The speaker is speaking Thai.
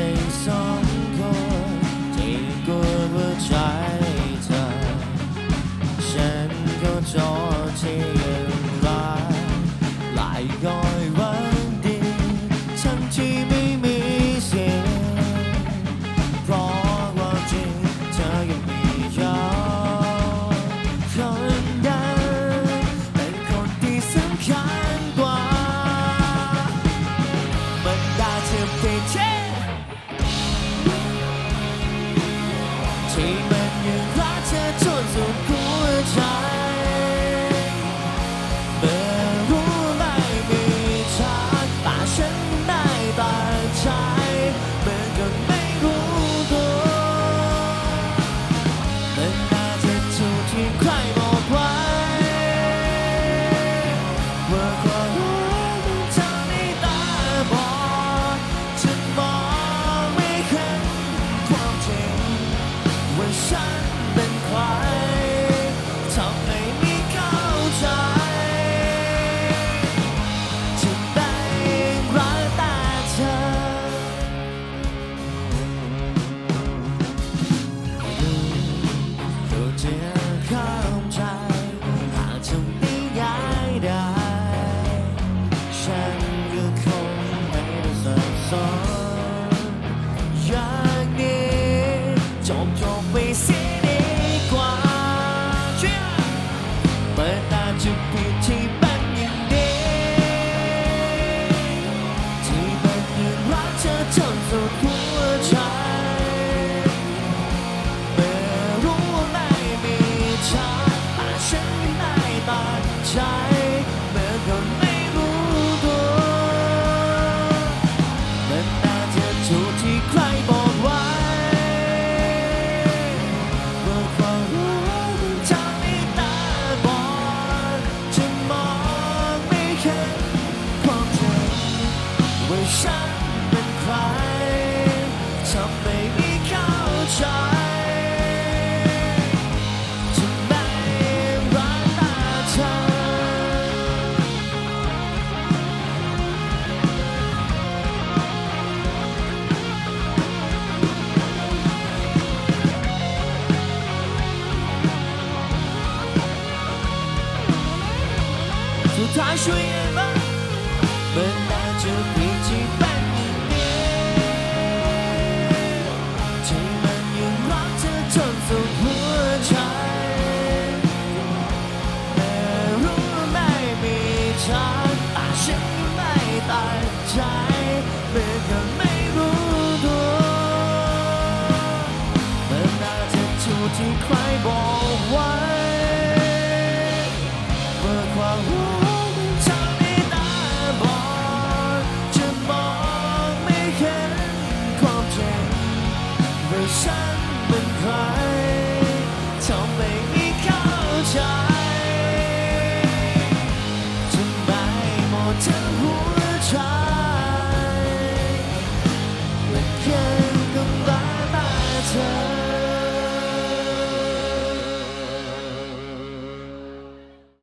เป็นสองคนที่กลัวว่าใจเธอ ฉันก็จอที่ยังรักหลายย้อยวันดีทั้ที่ไม่มีเสียงเพราะว่าจริงเธอยังมีเขาคนนั้นเป็นคนที่สำคัญ came ฉันเป็นใครทำให้ไม่เข้าใจจะได้รักต่เธอรู้ตัว see. 为什么ฉันเป็นใเมื่อได้จอเพีที่เป็นี้ที่มันยังรักเธอจนสุดหัวใจแต่รู้ไม่มีทางอาจฉันไม่ตายใจเมื่อนไม่รู้ตัวมื่อได้จอจูที่ใครบอกไว้เมื่อความรู้มัน 山门开。